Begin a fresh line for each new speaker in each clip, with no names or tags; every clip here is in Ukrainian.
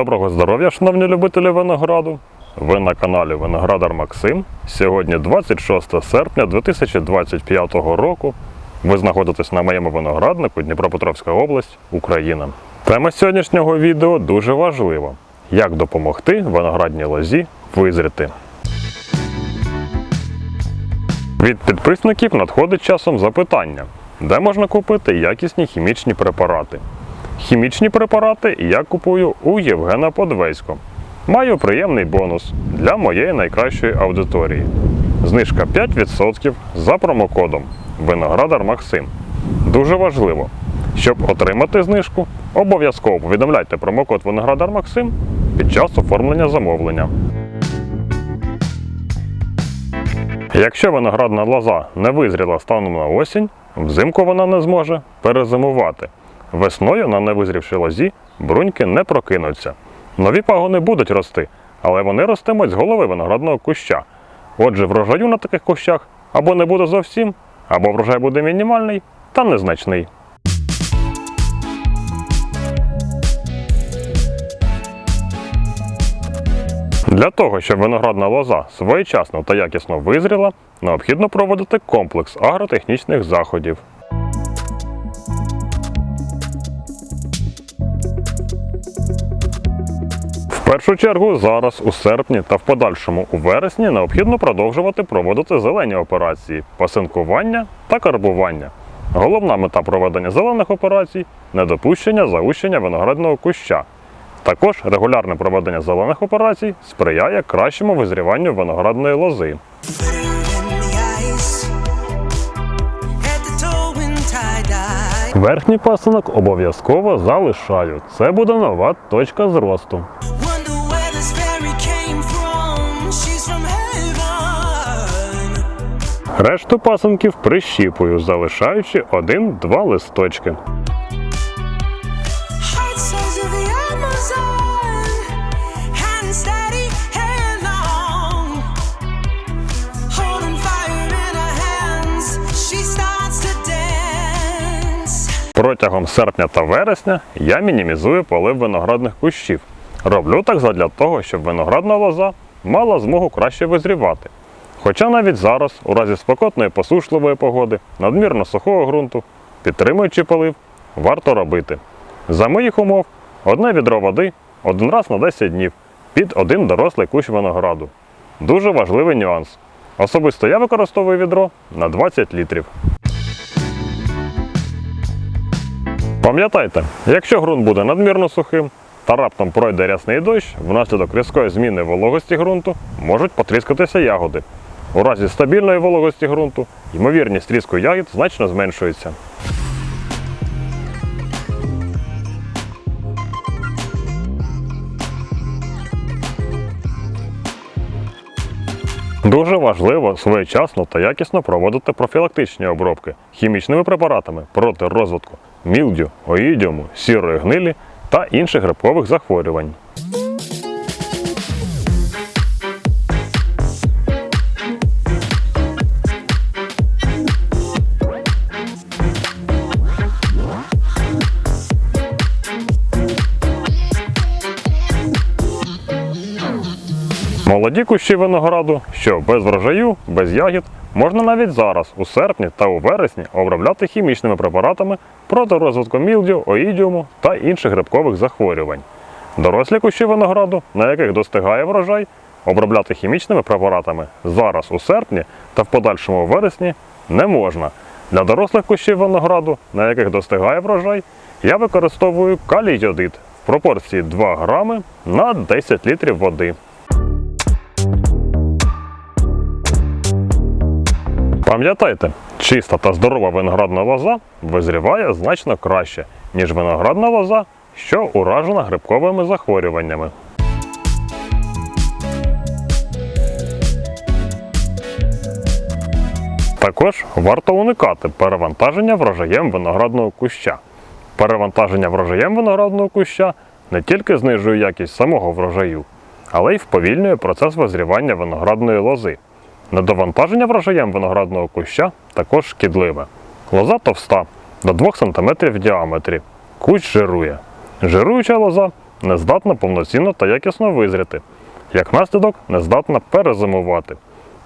Доброго здоров'я, шановні любителі винограду. Ви на каналі Виноградар Максим. Сьогодні 26 серпня 2025 року. Ви знаходитесь на моєму винограднику Дніпропетровська область, Україна. Тема сьогоднішнього відео дуже важлива: як допомогти виноградній лозі визріти. Від підписників надходить часом запитання, де можна купити якісні хімічні препарати. Хімічні препарати я купую у Євгена Подвейсько. Маю приємний бонус для моєї найкращої аудиторії. Знижка 5% за промокодом Виноградар Максим. Дуже важливо, щоб отримати знижку, обов'язково повідомляйте промокод Виноградар Максим під час оформлення замовлення. Якщо виноградна лоза не визріла станом на осінь, взимку вона не зможе перезимувати. Весною на невизрівшій лозі бруньки не прокинуться. Нові пагони будуть рости, але вони ростимуть з голови виноградного куща. Отже, врожаю на таких кущах або не буде зовсім, або врожай буде мінімальний та незначний. Для того, щоб виноградна лоза своєчасно та якісно визріла, необхідно проводити комплекс агротехнічних заходів. Першу чергу зараз у серпні та в подальшому у вересні необхідно продовжувати проводити зелені операції пасинкування та карбування. Головна мета проведення зелених операцій недопущення заущення виноградного куща. Також регулярне проведення зелених операцій сприяє кращому визріванню виноградної лози. Верхній пасинок обов'язково залишаю. Це буде нова точка зросту. Решту пасинків прищіпую, залишаючи один-два листочки.
To dance.
Протягом серпня та вересня я мінімізую полив виноградних кущів. Роблю так задля того, щоб виноградна лоза мала змогу краще визрівати. Хоча навіть зараз, у разі спекотної посушливої погоди, надмірно сухого ґрунту, підтримуючи полив, варто робити. За моїх умов одне відро води один раз на 10 днів під один дорослий кущ винограду. Дуже важливий нюанс. Особисто я використовую відро на 20 літрів. Пам'ятайте, якщо ґрунт буде надмірно сухим та раптом пройде рясний дощ, внаслідок різкої зміни вологості ґрунту можуть потріскатися ягоди. У разі стабільної вологості ґрунту ймовірність тріску ягід значно зменшується. Дуже важливо своєчасно та якісно проводити профілактичні обробки хімічними препаратами проти розвитку мілдю, оїдіуму, сірої гнилі та інших грибкових захворювань. Молоді кущі винограду, що без врожаю, без ягід, можна навіть зараз, у серпні та у вересні, обробляти хімічними препаратами проти розвитку мілдю, оїдіуму та інших грибкових захворювань. Дорослі кущі винограду, на яких достигає врожай, обробляти хімічними препаратами зараз у серпні та в подальшому вересні не можна. Для дорослих кущів винограду, на яких достигає врожай, я використовую калій йодид в пропорції 2 грами на 10 літрів води. Пам'ятайте, чиста та здорова виноградна лоза визріває значно краще, ніж виноградна лоза, що уражена грибковими захворюваннями. Також варто уникати перевантаження врожаєм виноградного куща. Перевантаження врожаєм виноградного куща не тільки знижує якість самого врожаю, але й вповільнює процес визрівання виноградної лози. Недовантаження врожаєм виноградного куща також шкідливе. Лоза товста до 2 см в діаметрі. Кущ жирує. Жируюча лоза не здатна повноцінно та якісно визріти. Як наслідок, не здатна перезимувати.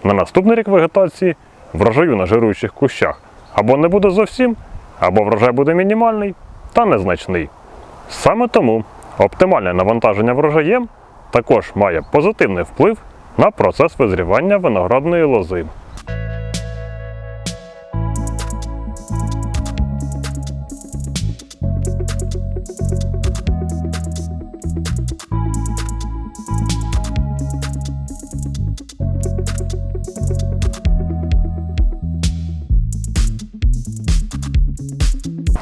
На наступний рік вегетації врожаю на жируючих кущах або не буде зовсім, або врожай буде мінімальний та незначний. Саме тому оптимальне навантаження врожаєм також має позитивний вплив на процес визрівання виноградної лози.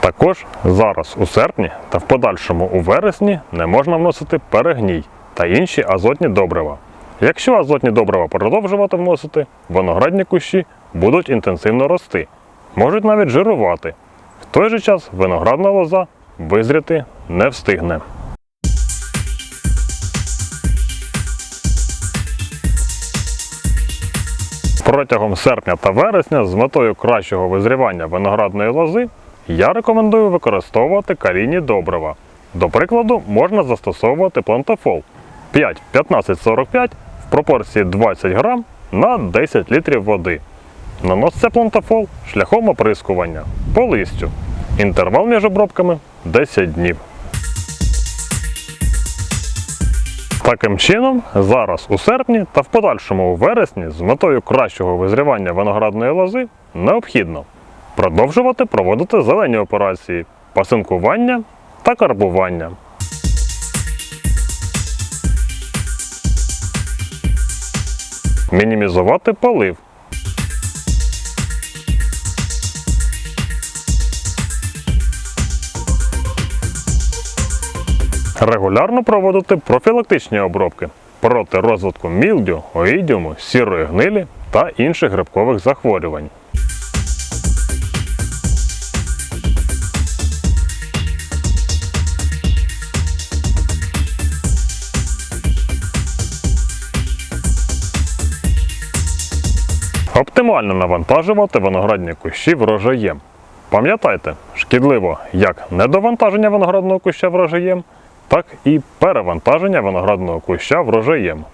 Також зараз у серпні та в подальшому у вересні не можна вносити перегній та інші азотні добрива. Якщо азотні добрива продовжувати вносити, виноградні кущі будуть інтенсивно рости, можуть навіть жирувати. В той же час виноградна лоза визріти не встигне. Протягом серпня та вересня з метою кращого визрівання виноградної лози я рекомендую використовувати калійні добрива. До прикладу, можна застосовувати плантофол 5-15-45 в пропорції 20 грам на 10 літрів води. Наноситься плантофол шляхом оприскування по листю. Інтервал між обробками 10 днів. Таким чином, зараз у серпні та в подальшому у вересні з метою кращого визрівання виноградної лози необхідно продовжувати проводити зелені операції, пасинкування та карбування. Мінімізувати полив. Регулярно проводити профілактичні обробки проти розвитку мілдю, оїдіуму, сірої гнилі та інших грибкових захворювань. Оптимально навантажувати виноградні кущі врожаєм. Пам'ятайте, шкідливо як недовантаження виноградного куща врожаєм, так і перевантаження виноградного куща врожаєм.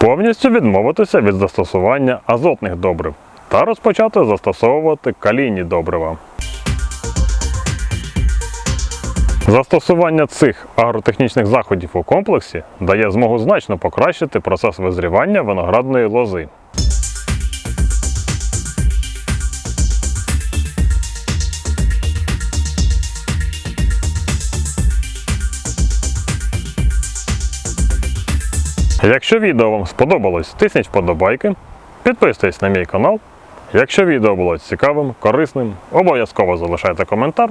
Повністю відмовитися від застосування азотних добрив та розпочати застосовувати калійні добрива. Застосування цих агротехнічних заходів у комплексі дає змогу значно покращити процес визрівання виноградної лози. Якщо відео вам сподобалось, тисніть вподобайки, підписуйтесь на мій канал. Якщо відео було цікавим, корисним, обов'язково залишайте коментар.